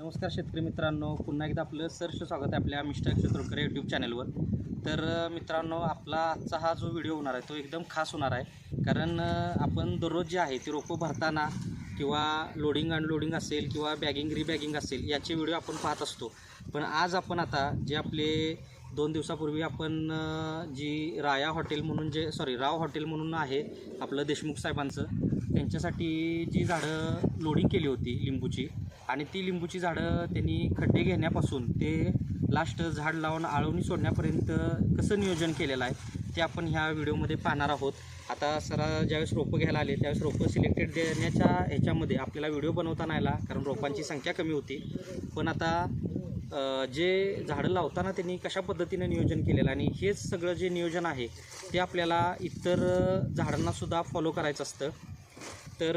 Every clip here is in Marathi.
नमस्कार शेतकरी मित्रांनो पुन्हा एकदा आपलं सरस स्वागत आहे आपल्या मिस्टर क्षेत्रकर यूट्यूब चॅनलवर तर मित्रांनो आपला आजचा हा जो व्हिडिओ होणार आहे तो एकदम खास होणार आहे. कारण आपण दररोज जे आहे ती रोपं भरताना किंवा लोडिंग अनलोडिंग असेल किंवा बॅगिंग रिबॅगिंग असेल याचे व्हिडिओ आपण पाहत असतो. पण आज आपण आता जे आपले दोन दिवसापूर्वी आपण जी राया हॉटेल म्हणून जे सॉरी राव हॉटेल म्हणून आहे आपलं देशमुख साहेबांचं त्यांच्यासाठी जी झाडं लोडिंग केली होती लिंबूची आणि ती लिंबूची झाडं त्यांनी खड्डे घेण्यापासून ते लास्ट झाड लावून आळवणी सोडण्यापर्यंत कसं नियोजन केलेलं आहे ते आपण ह्या व्हिडिओमध्ये पाहणार आहोत. आता सरा ज्यावेळेस रोपं घ्यायला आले त्यावेळेस रोपं सिलेक्टेड देण्याच्या ह्याच्यामध्ये आपल्याला व्हिडिओ बनवता नाही आला कारण रोपांची संख्या कमी होती. पण आता जे झाडं लावताना त्यांनी कशा पद्धतीनं नियोजन केलेलं आणि हेच सगळं जे नियोजन आहे ते आपल्याला इतर झाडांनासुद्धा फॉलो करायचं असतं. तर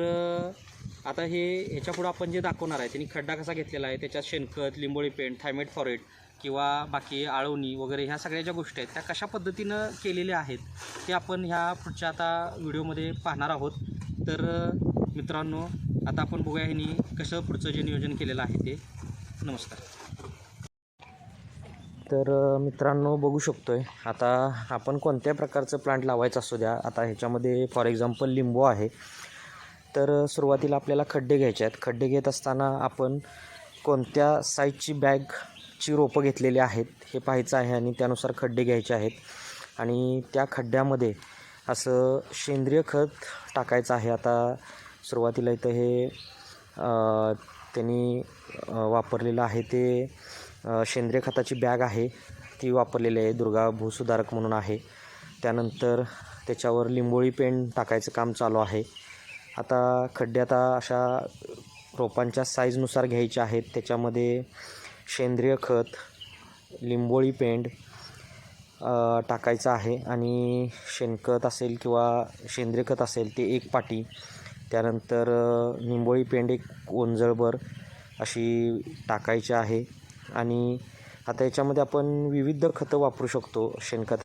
आता हे ह्याच्यापुढं आपण जे दाखवणार आहे त्यांनी खड्डा कसा घेतलेला आहे त्याच्यात शेणखत लिंबोळी पेंट थायमेट फॉरेट किंवा बाकी आळवणी वगैरे ह्या सगळ्या ज्या गोष्टी आहेत त्या कशा पद्धतीनं केलेल्या आहेत ते आपण ह्या पुढच्या आता व्हिडिओमध्ये पाहणार आहोत. तर मित्रांनो आता आपण बघूया ह्यांनी कसं पुढचं जे नियोजन केलेलं आहे ते. नमस्कार. तर मित्रांनो बघू शकतो आहे आता आपण कोणत्या प्रकारचं प्लांट लावायचं असू द्या आता ह्याच्यामध्ये फॉर एक्झाम्पल लिंबू आहे. तर सुरुवातीला आपल्याला खड्डे घ्यायचे आहेत. खड्डे घेत असताना आपण कोणत्या साईजची बॅगची रोपं घेतलेली आहेत हे पाहायचं आहे आणि त्यानुसार खड्डे घ्यायचे आहेत. आणि त्या खड्ड्यामध्ये असं सेंद्रिय खत टाकायचं आहे. आता सुरुवातीला इथं हे त्यांनी वापरलेलं आहे ते सेंद्रिय खताची बॅग आहे. ती वापरलेली आहे दुर्गा भूसुधारक म्हणून आहे. त्यानंतर त्याच्यावर लिंबोळी पेंड टाकायचं काम चालू आहे. आता खड्डे आता अशा रोपांच्या साईजनुसार घ्यायचे आहेत. त्याच्यामध्ये सेंद्रिय खत लिंबोळी पेंड टाकायचं आहे. आणि शेणखत असेल किंवा सेंद्रिय खत असेल ते एक पाटी. त्यानंतर निंबोळी पेंड एक ओंजळभर अशी टाकायची आहे. आणि आता याच्यामध्ये आपण विविध खतं वापरू शकतो. शेणखत